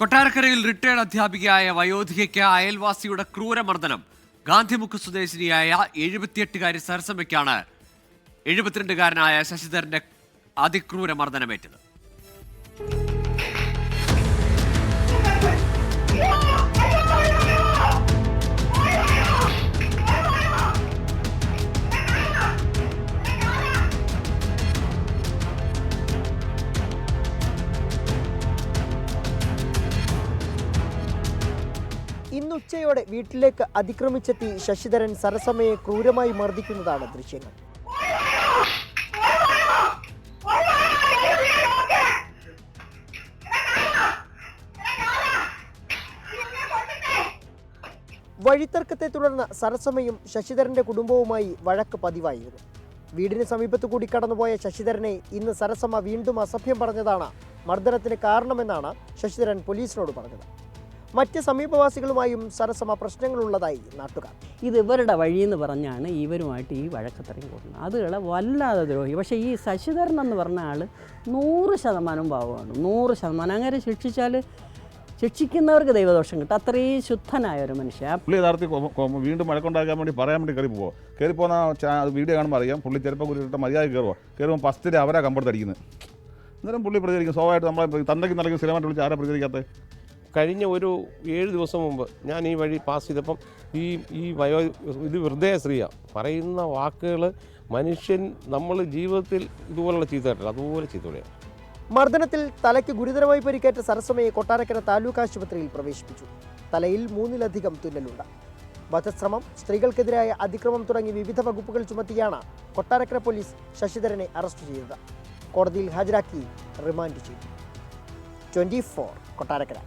കൊട്ടാരക്കരയിൽ റിട്ടയർഡ് അധ്യാപികയായ വയോധികയ്ക്ക് അയൽവാസിയുടെ ക്രൂരമർദ്ദനം. ഗാന്ധിമുഖ് സ്വദേശിനിയായ എഴുപത്തിയെട്ടുകാരി സരസമ്മയ്ക്കാണ് എഴുപത്തിരണ്ടുകാരനായ ശശിധരന്റെ അതിക്രൂര മർദ്ദനമേറ്റത് ഇന്ന് ഉച്ചയോടെ വീട്ടിലേക്ക് അതിക്രമിച്ചെത്തി ശശിധരൻ സരസമയെ ക്രൂരമായി മർദ്ദിക്കുന്നതാണ് ദൃശ്യങ്ങൾ. വഴിത്തർക്കത്തെ തുടർന്ന് സരസമയും ശശിധരന്റെ കുടുംബവുമായി വഴക്ക് പതിവായിരുന്നു. വീടിന് സമീപത്തു കൂടി കടന്നുപോയ ശശിധരനെ ഇന്ന് സരസമ്മ വീണ്ടും അസഭ്യം പറഞ്ഞതാണ് മർദ്ദനത്തിന് കാരണമെന്നാണ് ശശിധരൻ പോലീസിനോട് പറഞ്ഞത്. മറ്റ് സമീപവാസികളുമായും സരസമ പ്രശ്നങ്ങളുള്ളതായി നാട്ടുകാർ. ഇത് ഇവരുടെ വഴിയെന്ന് പറഞ്ഞാണ് ഇവരുമായിട്ട് ഈ വഴക്കത്തിറങ്ങി കൂടുന്നത് അതുകളെ വല്ലാതെ ദ്രോഹി. പക്ഷേ ഈ ശശിധരൻ എന്ന് പറഞ്ഞ ആൾ നൂറ് ശതമാനം ഭാവമാണ് നൂറ് ശതമാനം. അങ്ങനെ ശിക്ഷിച്ചാൽ ശിക്ഷിക്കുന്നവർക്ക് ദൈവദോഷം കിട്ടും. അത്രയും ശുദ്ധനായ ഒരു മനുഷ്യ. പുള്ളി യഥാർത്ഥത്തിൽ വീണ്ടും മഴക്കുണ്ടാക്കാൻ വേണ്ടി പറയാൻ വേണ്ടി കയറി പോവോ. കയറി പോകുന്ന വീഡിയോ കാണുമ്പോൾ അറിയാം. പുള്ളി ചിലപ്പോൾ കുറിച്ചിട്ട് മര്യാദ കയറുമോ കയറുമ്പോൾ ഫസ്റ്റിൽ അവരാ കമ്പടത്തടിക്കുന്നത് അന്നേരം പുള്ളി പ്രതികരിക്കും. സ്വാഭാവികമായിട്ട് നമ്മളെ തന്തയ്ക്ക് നടക്കുന്ന സ്ഥിരമായിട്ട് വിളിച്ച് ആരാ പ്രതികരിക്കാത്തത് കഴിഞ്ഞ ഒരു ഏഴ് ദിവസം മുമ്പ് ഞാൻ ഈ വഴി പാസ് ചെയ്തപ്പം ഈ ഈ വയോ ഇത് ഹൃദയ സ്ത്രീയാണ് പറയുന്ന വാക്കുകൾ മനുഷ്യൻ നമ്മൾ ജീവിതത്തിൽ ഇതുപോലുള്ള ചീത്ത കേട്ടില്ല അതുപോലെ ചെയ്തോടെയാണ് മർദ്ദനത്തിൽ തലയ്ക്ക് ഗുരുതരമായി പരിക്കേറ്റ സരസ്വമയെ കൊട്ടാരക്കര താലൂക്ക് ആശുപത്രിയിൽ പ്രവേശിപ്പിച്ചു. തലയിൽ മൂന്നിലധികം തുന്നലുണ്ട്. വധശ്രമം സ്ത്രീകൾക്കെതിരായ അതിക്രമം തുടങ്ങി വിവിധ വകുപ്പുകൾ ചുമത്തിയാണ് കൊട്ടാരക്കര പോലീസ് ശശിധരനെ അറസ്റ്റ് ചെയ്തത്. കോടതിയിൽ ഹാജരാക്കി റിമാൻഡ് ചെയ്തു. Twenty four Kottarakkara.